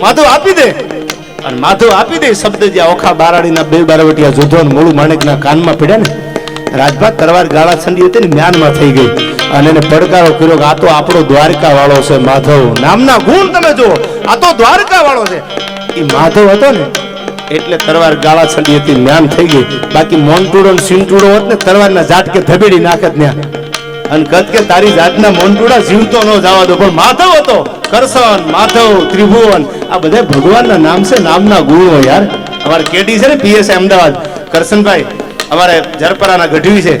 માધવ આપી દે. અને માધવ આપી દે શબ્દ જે ઓખા બારાડીના બે બારવટિયા જોધો અને માણેકના કાનમાં પડ્યા ને રાજભા તરવાર ગાળા છંડી હતી ને મ્યાનમાં થઈ ગઈ. અને એને પડકારો કર્યો કે આ તો આપણો દ્વારકા વાળો છે માધવ. નામના ગુણ તમે જુઓ, આ તો દ્વારકા વાળો છે. એ માધવ હતો ને, એટલે તરવાર ગાળા છંડી હતી, મ્યાન થઈ ગઈ. બાકી મોનટુડો ને સિંટુડો હોત ને તરવારના ઝાટકે ધબેડી નાખત ત્યાં અને કદ કે તારી જાતના મોનટુડા જીવતો ન જવા દો, પણ માધવ હતો. કરશન, માધવ, ત્રિભુવન, આ બધા ભગવાનના નામ છે, નામના ગુણો યાર. અમારે કેટી છે ને, પીએસ અમદાવાદ. કરશનભાઈ, અમારે જરપરાના ગઢવી છે.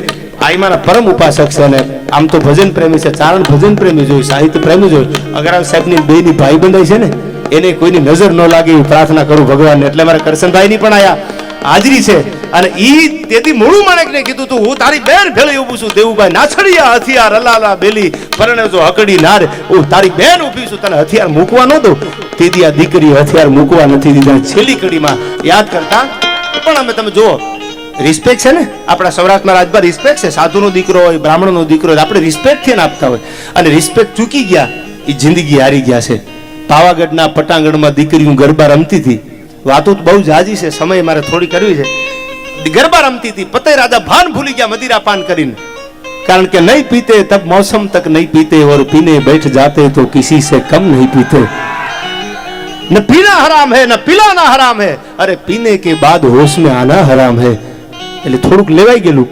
આઈમાના પરમ ઉપાસક છે અને આમ તો ભજન પ્રેમી છે, ચારણ ભજન પ્રેમી જોયું સાહિત્ય પ્રેમી જોયું અગરામ સાહેબની બેની ભાઈ બંધાઈ છે ને, એને કોઈની નજર ન લાગે એવી પ્રાર્થના કરું ભગવાનને. એટલે મારા કરશનભાઈની પણ આયા. હાજરી છે. અને ઈ તેથી મૂળું માણેકને કીધું તું, હું તારી બેન ભેળી ઊભું છું, દેવુભાઈ નાછડિયા હથિયાર અલાલા બેલી પરણે જો હકડી નાર, હું તારી બેન ઊભી છું, તને હથિયાર મૂકવા ન દઉં. તેથી આ દીકરી હથિયાર મૂકવા નથી દીધા. છેલ્લી કડીમાં યાદ કરતા, પણ અમે તમે જુઓ રિસ્પેક્ટ છે ને? આપણા સૌરાષ્ટ્રમાં રાજભા રિસ્પેક્ટ છે. સાધુનો દીકરો હોય, બ્રાહ્મણનો દીકરો હોય આપણે રિસ્પેક્ટથી આપતા હોય. અને રિસ્પેક્ટ ચૂકી ગયા એ જિંદગી હારી ગયા છે. પાવાગઢના પટાંગણમાં દીકરીઓ ગરબા રમતી હતી. વાતો તો બહુ જાજી છે સમય મારે થોડી કરવી છે ગરબા રમતી હતી પતે રાજા ભાન ભૂલી ગયા મદિરા પાન કરીને કારણ કે નહીં પીતે તબ मौसम तक नहीं पीते और पीने बैठ जाते तो किसी से कम नहीं पीते न पीना हराम है न पिलाना हराम है अरे पीने के बाद होश में आना हराम है એટલે થોડુંક લેવાઈ ગયેલું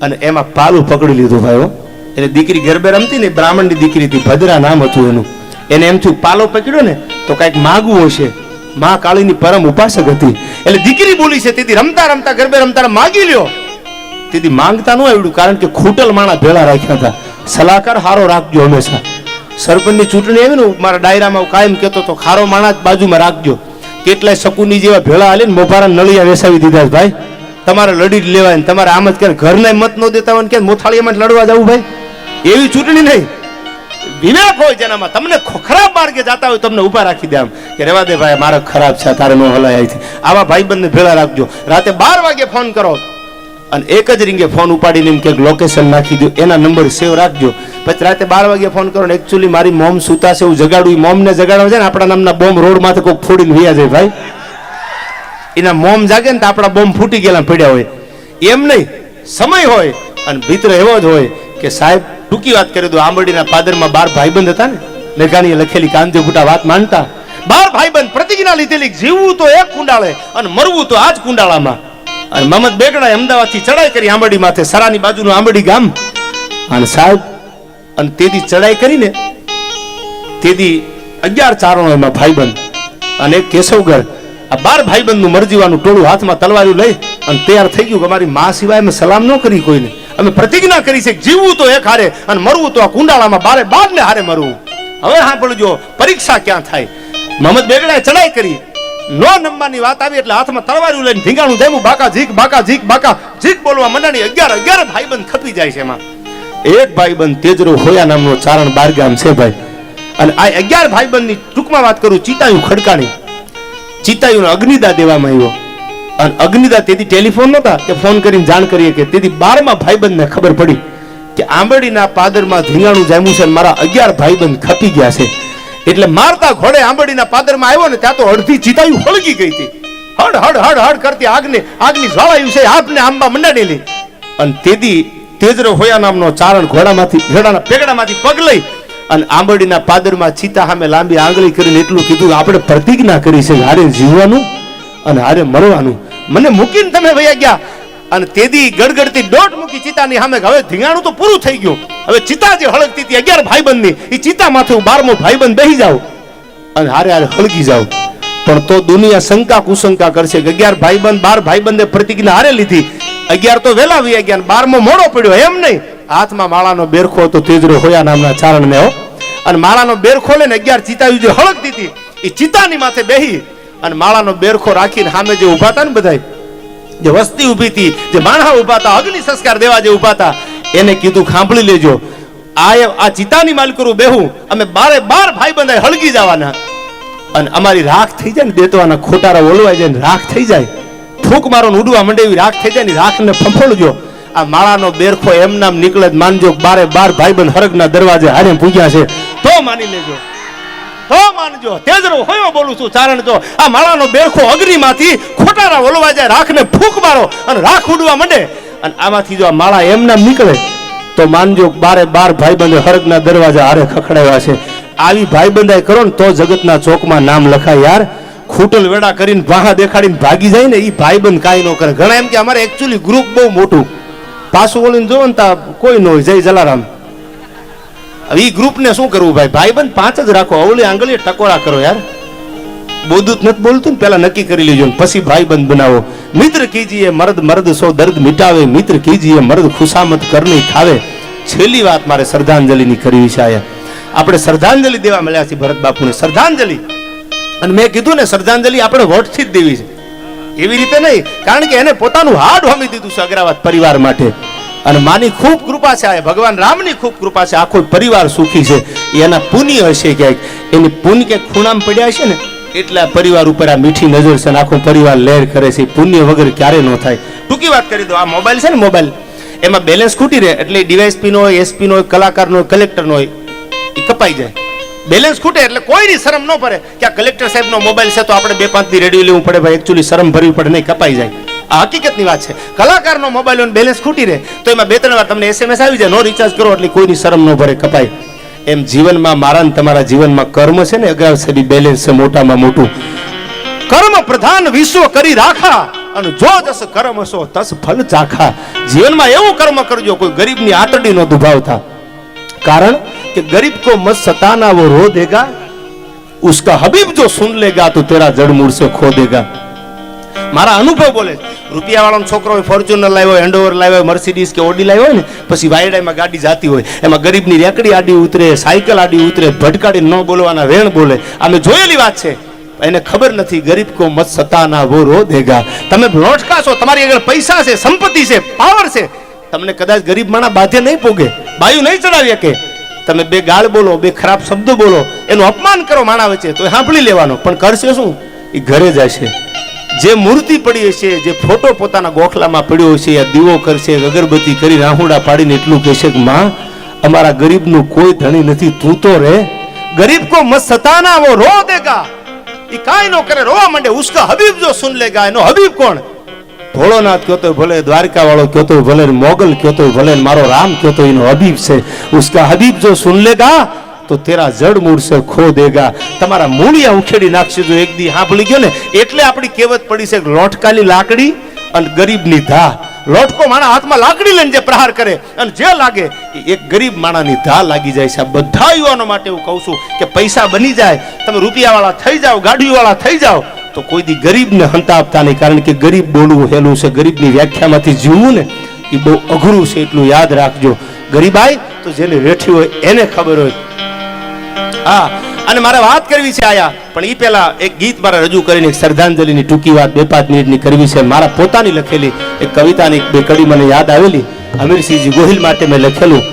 અને એમાં પાલું પકડી લીધું ભાઈઓ એટલે દીકરી ગરબે રમતી ને બ્રાહ્મણની દીકરી હતી ભદ્રા નામ હતું એનું એને એમ થયું પાલો પકડ્યો ને તો કાંઈક માગવું હશે મા કાળીની પરમ ઉપાસક હતી. એટલે દીકરી બોલી છે, તેથી રમતા રમતા, ગરબે રમતા માગી લ્યો. તેથી માંગતા ન આવડ્યું, કારણ કે ખૂટલ માણા ભેળા રાખ્યા હતા. સલાહકાર હારો રાખજો હંમેશા. સરપંચની ચૂંટણી આવી ને મારા ડાયરામાં કાયમ કહેતો તો ખારો માણા જ બાજુમાં રાખજો. કેટલાય શકુની જેવા ભેળા હાલીને મોભારા નળિયા વેસાવી દીધા ભાઈ. તમારે લડી જ લેવાય તમારે આમ જ કે ઘરના મત ન દેતા હોય ને કે મોથાળીયામાં લડવા જવું, ભાઈ. એવી ચૂંટણી નહીં. વિવેક હોય જેનામાં તમને ખરાબ માર્ગે જતા હોય તમને ઊભા રાખી દે આમ કે રેવા દે ભાઈ, મારો ખરાબ છે, તારે ન હલાય છે આવા ભાઈબંધને ભેળા રાખજો. રાતે બાર વાગે ફોન કરો અને એક જ રીંગે ફોન ઉપાડીને એમ કે લોકેશન નાખી દો. એના નંબર સેવ રાખજો. પછી રાતે બાર વાગે ફોન કરો ને એકચ્યુઅલી મારી મોમ સુતા છે હું જગાડું. મોમ ને જગાડવા છે ને આપણા નામના બોમ્બ રોડમાંથી કોઈક ફોડીને વ્યા જાય ભાઈ. એના મોમ જાગે ને તો આપણા બોમ્બ ફૂટી ગયેલા પડ્યા હોય. એમ નહીં. સમય હોય અને ભીતર એવો જ હોય કે સાહેબ ટૂંકી વાત કરી દો આંબરડીના પાદરમાં બાર ભાઈબંધ હતા ને? મેઘાણીએ લખેલી કાંતિ ગુટા વાત માનતા, બાર ભાઈબંધ પ્રતિજ્ઞા લીધેલી જીવવું તો એક કુંડાળે અને મરવું તો આ જ કુંડાળામાં. અને મહમદ બેગડાએ અમદાવાદથી ચડાઈ કરી આંબરડી માથે સરાની બાજુનું આંબરડી ગામ. અને સાહેબ, અને તેથી ચડાઈ કરીને તેથી અગિયાર ચારણો એમાં ભાઈબંધ અને એક કેશવગર આ બાર ભાઈબંધનું મરજીવાનું ટોળું હાથમાં તલવારી લઈ અને તૈયાર થઈ ગયું કે અમારી મા સિવાય અમે સલામ ન કરી કોઈને. અમે પ્રતિજ્ઞા કરી છે જીવવું તો એક હારે અને મરવું તો આ કુંડાળામાં બારે બાર ને હારે મરવું. હવે સાંભળજો, પરીક્ષા ક્યાં થાય? મોહમ્મદ બેગડાએ ચડાઈ કરી. નો નંબરની વાત આવી એટલે હાથમાં તલવાર્યું લઈને ભીંગાણું દેવું બાકા ઝીક બાકા ઝીક બાકા ઝીક બોલવા મંડાણી અગિયાર અગિયાર ભાઈબંધ ખપી જાય છે એમાં. એક ભાઈબંધ તેજરો હોયા નામનો ચારણ બારગામ છે ભાઈ. અને આ અગિયાર ભાઈબંધની ટૂંકમાં વાત કરું ચિતાયું ખડકાણી. ચિતાયુને અગ્નિદા દેવામાં આવ્યો. અને અગ્નિદા તેથી ટેલિફોન નહોતા કે ફોન કરીને જાણ કરીએ કે તેથી બારમા ભાઈબંધને ખબર પડી કે આંબળીના પાદરમાં ધીંગાણું જામ્યું છે મારા અગિયાર ભાઈબંધ ખપી ગયા છે. એટલે મારતા ઘોડે આંબળીના પાદરમાં આવ્યો ને ત્યાં તો અડધી ચિતાયું હળગી ગઈ હતી. હડ હડ હડ હડ કરતી આગને, આગની જ્વાળાયું છે, આપને આંબા મંડાડેલી અને તેથી તેજરો હોયા નામનો ચારણ ઘોડામાંથી, ઘોડાના પેગડામાંથી પગ લઈ અને આંબળીના પાદરમાં ચીતા સામે લાંબી આંગળી કરીને એટલું કીધું આપણે પ્રતિજ્ઞા કરી છે હારે જીવવાનું અને હારે મરવાનું. મને મૂકીને તમે વયા ગયા. અને તેદી ગડગડતી દોટ મૂકી ચિતાની સામે હવે ધીંગાણું તો પૂરું થઈ ગયું. હવે ચિતા જે હળગતી હતી, અગિયાર ભાઈબંધની એ ચિતા માથે હું બારમો ભાઈબંધ બેહી જાવ અને હારે હારે હળગી જાવ પણ તો દુનિયા શંકા કુશંકા કરશે કે અગિયાર ભાઈબંધ, બાર ભાઈબંધે પ્રતિજ્ઞા હારે લીધી. અગિયાર તો વહેલા વી ગયા બારમો મોડો પડ્યો, એમ નહીં. હાથમાં માળાનો બેરખો હતો, તેજરો હોયા નામના ચારણને હો. અને માળાનો બેરખો લઈને અગિયાર ચિતા જે હળગતી હતી. એ ચિતાની માથે બેહી અને માળાનો બેરખો રાખીને સામે જે ઊભા હતા ને બધાય, જે વસ્તી ઊભી હતી જે માણસા ઊભા હતા અગ્નિ સંસ્કાર દેવા જે ઊભા હતા એને કીધું, ખાંભળી લેજો. આ આ ચિતાની માલકરું બેહું. અમે બારે બાર ભાઈ બંધાય હળગી જવાના. અને અમારી રાખ થઈ જાય ને દેતવાના ખોટારા ઓલવાઈ જાય ને રાખ થઈ જાય. ફૂંક મારો ઉડવા માંડે એવી રાખ થઈ જાય ને રાખને ફંફોળજો. આ માળાનો બેરખો એમ નામ નીકળે માનજો બારે બાર ભાઈબંધ હરગના દરવાજે હારે પૂજ્યા છે. તો માની લેજો. તો માનજો, તેજરો હોયો બોલું છું, ચારણ જો. આ માળાનો બેરખો અગ્નિમાંથી ખોટારા ઓલવા જાય, રાખને ફૂંક મારો અને રાખ ઉડવા માંડે. અને આમાંથી જો આ માળા એમના નીકળે, તો માનજો બારે બાર ભાઈબંધો હરગના દરવાજા હારે ખખડાવ્યા છે. આવી ભાઈબંધાઈ કરો ને તો જગતના ચોકમાં નામ લખાય યાર. ખૂટલ વેડા કરીને વાહા દેખાડીને ભાગી જાય ને એ ભાઈબંધ કાંઈ ન કરે. ઘણા એમ કે અમારે એકચ્યુઅલી ગ્રુપ બહુ મોટું. પાછું બોલીને જોવો ને તા કોઈ ન હોય, જય જલારામ. હવે ઈ ગ્રુપને શું કરવું ભાઈ? ભાઈબંધ પાંચ જ રાખો. અવળી આંગળીએ ટકોરા કરો યાર. બોધું નથી બોલતું ને, પેલા નક્કી કરી લેજો ને પછી ભાઈબંધ બનાવો. મિત્ર કીજીએ, મર્દ મર્દ સો દર્દ મિટાવે. મિત્ર કીજીએ, મર્દ ખુશામત કરની ખાવે. છેલ્લી વાત મારે શ્રદ્ધાંજલિની કરવી છે આપણે શ્રદ્ધાંજલિ દેવા મળ્યા છે ભરત બાપુને. શ્રદ્ધાંજલિ. અને મેં કીધું ને, શ્રદ્ધાંજલિ આપણે વોટથી જ દેવી છે. એવી રીતે નહીં. કારણ કે એને પોતાનું હાડ હોમી દીધું છે અગ્રાવાદ પરિવાર માટે. અને માની ખૂબ કૃપા છે ભગવાન રામની ખૂબ કૃપા છે. આખો પરિવાર સુખી છે. એના પુણ્ય હશે ક્યાંક. એની પુણ્ય કે ખૂણામાં પડ્યા છે ને, એટલા પરિવાર ઉપર આ મીઠી નજર છે આખો પરિવાર લહેર કરે છે. પુણ્ય વગર ક્યારે ન થાય. ટૂંકી વાત કરી દો. આ મોબાઈલ છે ને મોબાઈલ, એમાં બેલેન્સ ખૂટી રહે. એટલે ડીવાયસપી નો હોય, એસપી નો હોય, કલાકાર નો હોય કલેક્ટર નો હોય, એ કપાઈ જાય. બેલેન્સ ખૂટે એટલે કોઈની શરમ ન પડે. કે આ કલેક્ટર સાહેબનો મોબાઈલ છે તો આપણે બે પાંચ દી રેડિયો લેવું પડે ભાઈ. એકચ્યુઅલી શરમ ભરવી પડે નહીં, કપાઈ જાય. આ હકીકતની વાત છે કલાકારનો મોબાઈલ હોય બેલેન્સ ખૂટી રહે તો એમાં બે ત્રણ વાર તમને એસએમએસ આવી જાય નો રિચાર્જ કરો એટલે કોઈની શરમ ન ભરે કપાય એમ જીવનમાં મારા ને તમારા જીવનમાં કર્મ છે ને અગાઉ સદી બેલેન્સ છે મોટામાં મોટું કર્મ પ્રધાન વિશ્વ કરી રાખા અને જો જસ કર્મ હશો તસ ફલ ચાખા જીવનમાં એવું કર્મ કરજો કોઈ ગરીબની આતડી નો દુભાવતા कारण कि गरीब को मत सताना वो रो देगा उसका हबीब जो सुन लेगा तो तेरा जड़ मूड से खो देगा મારા અનુભવ બોલે રૂપિયાવાળાનો છોકરો હોય ફોર્ચ્યુનર લાવ્યો હોય હેન્ડઓવર લાવ્યો હોય મર્સિડીઝ કે ઓડી લાવ્યો હોય ને, પછી વાયડામાં ગાડી જાતી હોય, એમાં ગરીબની રેકડી આડી ઉતરે, સાયકલ આડી ઉતરે, ભટકાડી ન બોલવાના વેણ બોલે. અમે જોયેલી વાત છે. એને ખબર નથી, ગરીબ કો મત સતાના વો રો દેગા. તમે લોટકા છો, તમારી આગળ પૈસા છે, સંપત્તિ છે પાવર છે. તમને કદાચ ગરીબ માણા બાધે નહીં પોગે, બાયું નહીં ચડાવી શકે તમે બે ગાળ બોલો, બે ખરાબ શબ્દો બોલો, એનું અપમાન કરો માણા વચ્ચે તો સાંભળી લેવાનો. પણ કરશે શું? એ ઘરે જશે જે મૂર્તિ પડી હશે, જે ફોટો પોતાના ગોખલામાં પડ્યો હશે યા દીવો કરશે, અગરબત્તી કરી, રાહુડા પાડીને એટલું કહેશે કે, માં, અમારા ગરીબનું કોઈ ધણી નથી, તું તો રે. ગરીબ કો મત સતાના વો રો દેગા. એ કાંઈ નો કરે, રોવા માંડે, ઉસકા હબીબ જો સુન લેગા એનો હબીબ કોણ? ભોળોનાથ કહેતો ભલે દ્વારકા વાળો કહેતો ભલે, મોગલ કહેતો ભલે, મારો રામ કહેતો એનો હબીબ છે. ઉસકા હબીબ જો સુન લેગા તો તેરા જડ મૂળ સે ખો દેગા. તમારા મૂળિયા ઉખેડી નાખશે જો એક દી સાંભળી ગયો ને, એટલે આપણી કહેવત પડી છે લોટકાની લાકડી અને ગરીબની ધા લોટકો માણા હાથમાં લાકડી લઈને જે પ્રહાર કરે અને જે લાગે એક ગરીબ માણાની ધા લાગી જાય છે. બધા યુવાનો માટે હું કહું છું કે પૈસા બની જાય, તમે રૂપિયાવાળા થઈ જાઓ, ગાડીવાળા થઈ જાઓ, તો કોઈ દી ગરીબને હંતાપતા નહીં. કારણ કે ગરીબ બોલવું હેલું છે. ગરીબની વ્યાખ્યામાંથી જીવવું ને એ બહુ અઘરું છે. એટલું યાદ રાખજો. ગરીબાઈ, તો જેને વેઠી હોય એને ખબર હોય. હા, અને મારે વાત કરવી છે આયા. પણ એ પહેલા એક ગીત મારે રજૂ કરીને એક શ્રદ્ધાંજલિની ટૂંકી વાત, બે પાંચ મિનિટની કરવી છે. મારા પોતાની લખેલી એક કવિતાની બે કડી મને યાદ આવેલી. અમીરસિંહજી ગોહિલ માટે મેં લખેલું.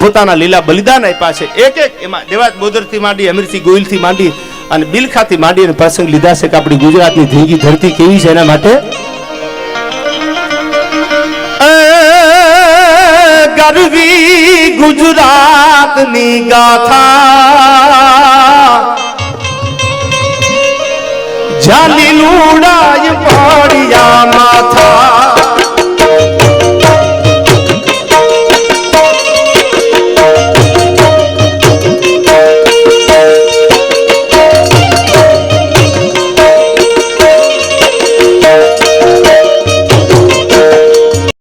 પોતાના લીલા બલિદાન આપ્યા છે. એક એક એમાં દેવાજ બોદરથી માંડી, અમીરસિંહ ગોહિલથી માંડી અને બિલખાથી માંડી અને પ્રસંગ લીધા છે કે આપણી ગુજરાતની ધીંગી ધરતી કેવી છે એના માટે ગરવી ગુજરાતની ગાથા. જાલી લુડાય પાડિયા માથા.